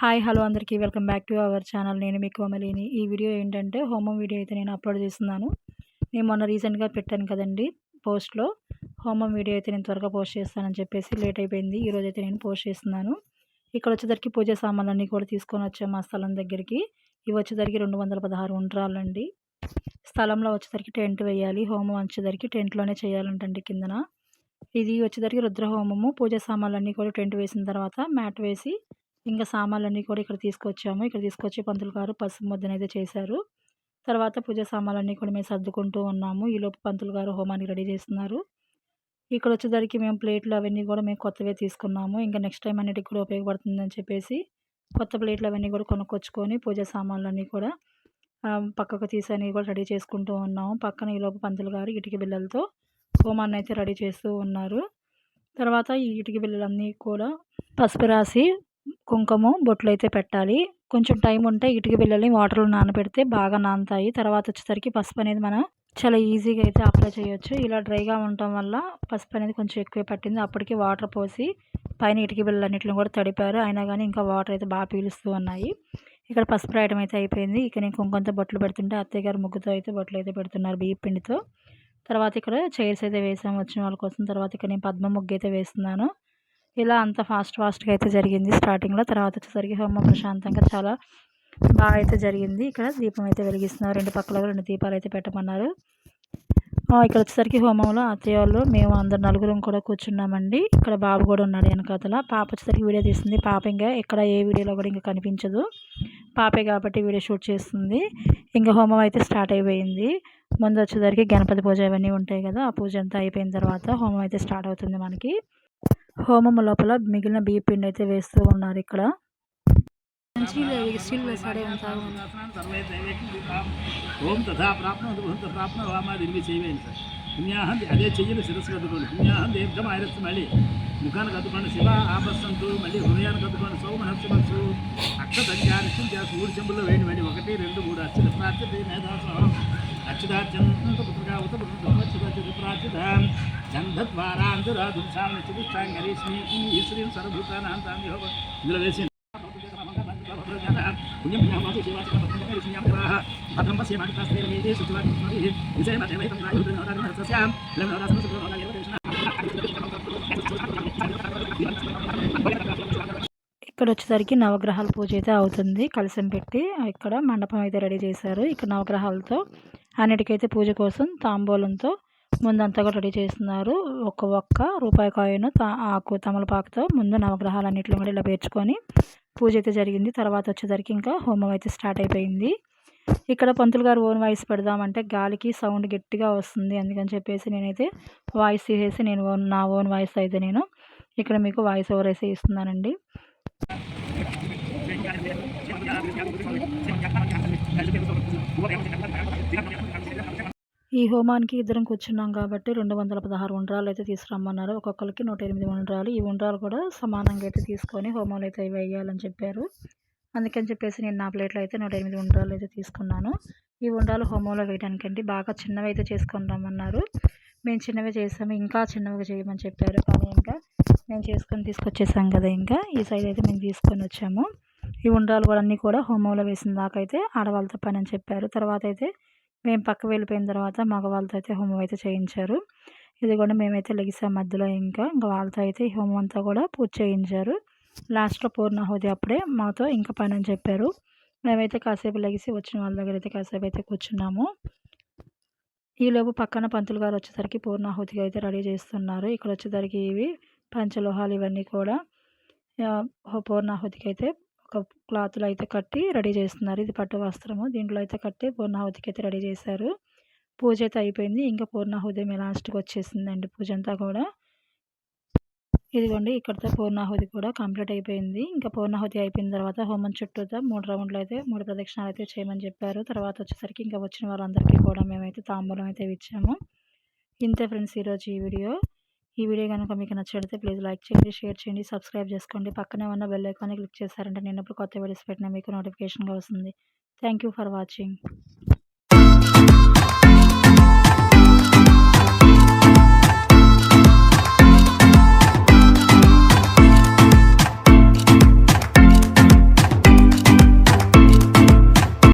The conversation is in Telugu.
హాయ్ హలో అందరికీ welcome back to our channel. నేను మీకు కోమలిని. ఈ వీడియో ఏంటంటే హోమం వీడియో అయితే నేను అప్లోడ్ చేస్తున్నాను. నేను మొన్న రీసెంట్గా పెట్టాను కదండి పోస్ట్లో. హోమం వీడియో అయితే నేను త్వరగా పోస్ట్ చేస్తానని చెప్పేసి లేట్ అయిపోయింది. ఈరోజు అయితే నేను పోస్ట్ చేస్తున్నాను. ఇక్కడ వచ్చేసరికి పూజ సామాన్లన్నీ కూడా తీసుకొని వచ్చాము మా స్థలం దగ్గరికి. ఇవి వచ్చేసరికి రెండు వందల పదహారు ఉండ్రాలండి. స్థలంలో వచ్చేసరికి టెంట్ వేయాలి. హోమం వచ్చేసరికి టెంట్లోనే చేయాలంటండి కిందన. ఇది వచ్చేసరికి రుద్రహోమము. పూజ సామాన్లన్నీ కూడా టెంట్ వేసిన తర్వాత మ్యాట్ వేసి ఇంకా సామాన్లన్నీ కూడా ఇక్కడ తీసుకొచ్చాము. ఇక్కడ తీసుకొచ్చి పంతులు గారు పసుపు ముద్దనైతే చేశారు. తర్వాత పూజ సామాన్లన్నీ కూడా మేము సర్దుకుంటూ ఉన్నాము. ఈలోపు పంతులు గారు హోమాన్ని రెడీ చేస్తున్నారు. ఇక్కడ వచ్చేసరికి మేము ప్లేట్లు అవన్నీ కూడా మేము కొత్తవే తీసుకున్నాము. ఇంకా నెక్స్ట్ టైం అన్నిటికి కూడా ఉపయోగపడుతుందని చెప్పేసి కొత్త ప్లేట్లు అవన్నీ కూడా కొనుక్కొచ్చుకొని పూజ సామాన్లన్నీ కూడా పక్కకు తీసని కూడా రెడీ చేసుకుంటూ ఉన్నాము. పక్కన ఈలోపు పంతులు గారు ఇటుక బిళ్ళలతో హోమాన్ని అయితే రెడీ చేస్తూ ఉన్నారు. తర్వాత ఈ ఇటుక బిళ్ళలన్నీ కూడా పసుపు రాసి కుంకుమ బొట్లు అయితే పెట్టాలి. కొంచెం టైం ఉంటే ఇటుక బిళ్ళని వాటర్లో నానబెడితే బాగా నానుతాయి తర్వాత వచ్చేసరికి పసుపు అనేది మనం చాలా ఈజీగా అయితే అప్లై చేయొచ్చు. ఇలా డ్రైగా ఉండటం వల్ల పసుపు అనేది కొంచెం ఎక్కువ పట్టింది. అప్పటికి వాటర్ పోసి పైన ఇటుక బిళ్ళన్నింటిని కూడా తడిపారు. అయినా కానీ ఇంకా వాటర్ అయితే బాగా పీలుస్తూ ఉన్నాయి. ఇక్కడ పసుపు రాయడం అయితే అయిపోయింది. ఇక నేను కుంకుమతో బొట్లు పెడుతుంటే అత్తయ్య గారు ముగ్గుతో అయితే బొట్లు అయితే పెడుతున్నారు బియ్య పిండితో. తర్వాత ఇక్కడ చైర్స్ అయితే వేసాము. వచ్చిన వాళ్ళ కోసం. తర్వాత ఇక్కడ నేను పద్మ ముగ్గు అయితే వేస్తున్నాను. ఇలా అంత ఫాస్ట్ ఫాస్ట్గా అయితే జరిగింది. స్టార్టింగ్లో తర్వాత వచ్చేసరికి హోమం ప్రశాంతంగా చాలా బాగా అయితే జరిగింది. ఇక్కడ దీపం అయితే వెలిగిస్తున్నారు. రెండు పక్కల రెండు దీపాలు అయితే పెట్టమన్నారు. ఇక్కడ వచ్చేసరికి హోమంలో అత్తయ్య వాళ్ళు మేము అందరు నలుగురం కూడా కూర్చున్నామండి. ఇక్కడ బాబు కూడా ఉన్నాడు వెనకాతల. పాప వచ్చేసరికి వీడియో తీస్తుంది. పాప ఇంకా ఇక్కడ ఏ వీడియోలో కూడా ఇంకా కనిపించదు. పాపే కాబట్టి వీడియో షూట్ చేస్తుంది. ఇంకా హోమం అయితే స్టార్ట్ అయిపోయింది. ముందు వచ్చేసరికి గణపతి పూజ ఇవన్నీ ఉంటాయి కదా ఆ పూజ అంతా అయిపోయిన తర్వాత హోమం అయితే స్టార్ట్ అవుతుంది మనకి. హోమం లోపల మిగిలిన బియ్య పిండి అయితే వేస్తూ ఉన్నారు ఇక్కడ. ఓం తథా ప్రాప్నోదు భూత వామాది ఇవి చేయవేయండి సార్ పుణ్యాహం అదే చెయ్యని శిరస్సు కద్దుకోండి పుణ్యాహం దీర్ఘం ఐరస్సు మళ్ళీ. ముఖాన్ని కద్దుకోండి శివ ఆపస్సంతు మళ్ళీ హృదయాన్ని కద్దుకోండి సోమనస్సు అక్ష దంజానిష్టం చేసి మూడు చెంబుల్లో వేయండి మళ్ళీ ఒకటి రెండు మూడు అక్షర ప్రాచ్యత మేధాసం అచ్యుతార్చంద్రాచ్యుతాం ఇక్కడ వచ్చేసరికి నవగ్రహాల పూజ అయితే అవుతుంది. కలసం పెట్టి ఇక్కడ మండపం అయితే రెడీ చేశారు. ఇక్కడ నవగ్రహాలతో అన్నిటికైతే పూజ కోసం తాంబూలంతో ముందంతా కూడా రెడీ చేస్తున్నారు. ఒక ఒక్క రూపాయి కాయను ఆకు తమలపాకుతో ముందు నవగ్రహాలన్నింటిలో కూడా ఇలా పేర్చుకొని పూజ అయితే జరిగింది. తర్వాత వచ్చేసరికి ఇంకా హోమం అయితే స్టార్ట్ అయిపోయింది. ఇక్కడ పంతులు గారు ఓన్ వాయిస్ పెడదామంటే గాలికి సౌండ్ గట్టిగా వస్తుంది అందుకని చెప్పేసి నేనైతే వాయిస్ తీసేసి నేను నా ఓన్ వాయిస్ అయితే నేను ఇక్కడ మీకు వాయిస్ ఓవర్ అయితే ఇస్తున్నానండి. ఈ హోమానికి ఇద్దరం కూర్చున్నాం కాబట్టి రెండు వందల పదహారు ఉండ్రాలు అయితే తీసుకురమ్మన్నారు. ఒక్కొక్కరికి నూట ఎనిమిది ఉండ్రాలు. ఈ ఉండ్రాలు కూడా సమానంగా అయితే తీసుకొని హోమాలు అయితే వేయాలని చెప్పారు. అందుకని చెప్పేసి నేను నా ప్లేట్లో అయితే నూట ఎనిమిది ఉండ్రాలు అయితే తీసుకున్నాను. ఈ ఉండ్రాలు హోమంలో వేయడానికండి. బాగా చిన్నవి అయితే చేసుకొని రమ్మన్నారు. మేము చిన్నవి చేసాము. ఇంకా చిన్నవిగా చేయమని చెప్పారు. కానీ ఇంకా మేము చేసుకొని తీసుకొచ్చేసాం కదా ఇంకా. ఈ సైడ్ అయితే మేము తీసుకొని వచ్చాము. ఈ ఉండ్రాలు కూడా అన్నీ కూడా హోమంలో వేసిన దాకా అయితే ఆడవాళ్ళతో పని అని చెప్పారు. తర్వాత అయితే మేము పక్క వెళ్ళిపోయిన తర్వాత మగవాళ్ళతో అయితే హోమం అయితే చేయించారు. ఇది కూడా మేమైతే లెగిసాం మధ్యలో ఇంకా. ఇంకా వాళ్ళతో అయితే ఈ హోమం అంతా కూడా పూజ చేయించారు. లాస్ట్లో పూర్ణాహుతి అప్పుడే మాతో ఇంకా పని అని చెప్పారు. మేమైతే కాసేపు లెగిసి వచ్చిన వాళ్ళ దగ్గర అయితే కాసేపు అయితే కూర్చున్నాము. ఈలోపు పక్కన పంతులు గారు వచ్చేసరికి పూర్ణాహుతిగా అయితే రెడీ చేస్తున్నారు. ఇక్కడ వచ్చేసరికి ఇవి పంచలోహాలు ఇవన్నీ కూడా. పూర్ణాహుతికి అయితే క్లాత్లో అయితే కట్టి రెడీ చేస్తున్నారు. ఇది పట్టు వస్త్రము. దీంట్లో అయితే కట్టి పూర్ణాహుతికి అయితే రెడీ చేశారు. పూజ అయితే అయిపోయింది. ఇంకా పూర్ణాహుతి లాస్ట్కి వచ్చేసిందండి పూజ అంతా కూడా. ఇదిగోండి ఇక్కడితో పూర్ణాహుతి కూడా కంప్లీట్ అయిపోయింది. ఇంకా పూర్ణాహుతి అయిపోయిన తర్వాత హోమం చుట్టూతో మూడు రౌండ్లు అయితే మూడు ప్రదక్షిణాలు అయితే చేయమని చెప్పారు. తర్వాత వచ్చేసరికి ఇంకా వచ్చిన వాళ్ళందరికీ కూడా మేమైతే తాంబూలం అయితే ఇచ్చాము. ఇంతే ఫ్రెండ్స్ ఈరోజు ఈ వీడియో. ఈ వీడియో కనుక మీకు నచ్చితే ప్లీజ్ లైక్ చేయండి షేర్ చేయండి సబ్స్క్రైబ్ చేసుకోండి. పక్కనే ఉన్న బెల్ ఐకాన్ని క్లిక్ చేశారంటే నేను ఇప్పుడు కొత్త వీడియోస్ పెట్టినా మీకు నోటిఫికేషన్గా వస్తుంది. Thank for watching.